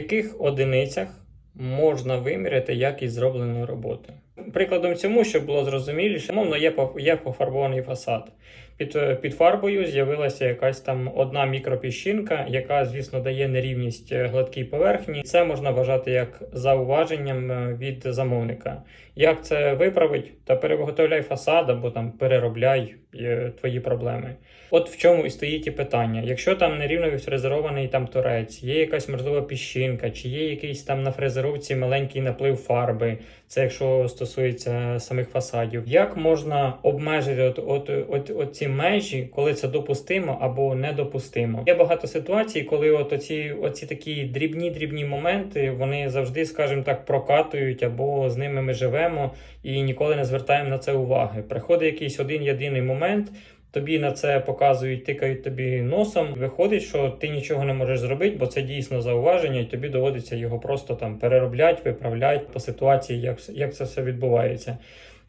Яких одиницях можна виміряти якість зробленої роботи? Прикладом цьому, щоб було зрозуміліше, мовно є, є пофарбований фасад. Під, е, під фарбою з'явилася якась там одна мікропіщинка, яка, звісно, дає нерівність е, гладкій поверхні. Це можна вважати як зауваженням е, від замовника. Як це виправить? Та перевиготовляй фасад або там переробляй твої проблеми. От в чому і стоїть і питання. Якщо там нерівно відфрезерований там торець, є якась можлива піщинка, чи є якийсь там на фрезеровці маленький наплив фарби, це якщо стосується самих фасадів. Як можна обмежити от, от, от, от ці межі, коли це допустимо або недопустимо? Є багато ситуацій, коли от оці, оці такі дрібні дрібні моменти вони завжди, скажімо так, прокатують або з ними ми живемо і ніколи не звертаємо на це уваги. Приходить якийсь один єдиний момент. Тобі на це показують, тикають тобі носом. Виходить, що ти нічого не можеш зробити, бо це дійсно зауваження, і тобі доводиться його просто там переробляти, виправляти по ситуації, як, як це все відбувається.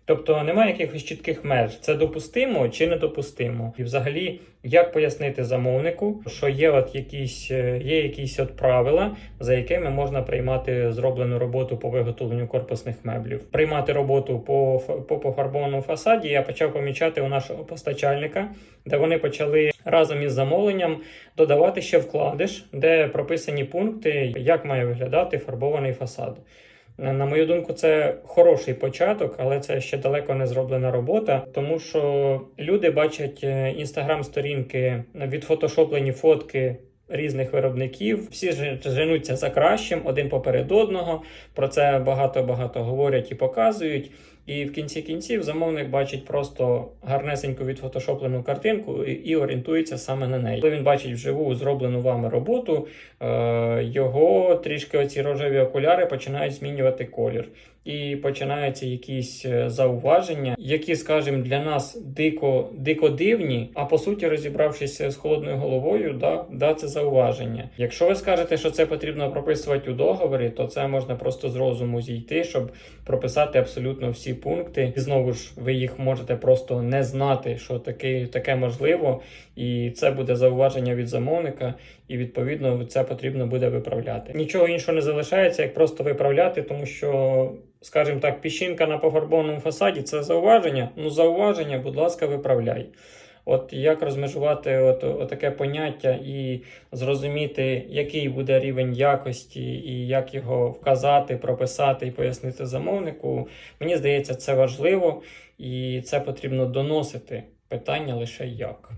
Тобто немає якихось чітких меж. Це допустимо чи недопустимо. І взагалі, як пояснити замовнику, що є от якісь, е, є якісь от правила, за якими можна приймати зроблену роботу по виготовленню корпусних меблів. Приймати роботу по, по пофарбованому фасаді я почав помічати у нашого постачальника, де вони почали разом із замовленням додавати ще вкладиш, де прописані пункти, як має виглядати фарбований фасад. На на мою думку, це хороший початок, але це ще далеко не зроблена робота, тому що люди бачать е, інстаграм-сторінки, відфотошоплені фотки різних виробників. Всі женуться за кращим один поперед одного. Про це багато-багато говорять і показують. І в кінці кінців замовник бачить просто гарнесеньку відфотошоплену картинку і, орієнтується саме на неї. Коли він бачить вживу зроблену вами роботу, е, його трішки оці рожеві окуляри починають змінювати колір. І починаються якісь е, зауваження, які, скажімо, для нас дико, дико дивні, а по суті, розібравшись з холодною головою, да, да, це зауваження. Якщо ви скажете, що це потрібно прописувати у договорі, то це можна просто з розуму зійти, щоб прописати абсолютно всі пункти. І знову ж ви їх можете просто не знати, що таке, таке можливо, і це буде зауваження від замовника, і відповідно це потрібно буде виправляти. Нічого іншого не залишається, як просто виправляти, тому що. Скажімо так, піщинка на пофарбованому фасаді це зауваження. Ну, зауваження, будь ласка, виправляй. От як розмежувати от, от таке поняття і зрозуміти, який буде рівень якості, і як його вказати, прописати і пояснити замовнику, мені здається, це важливо і це потрібно доносити. Питання лише як.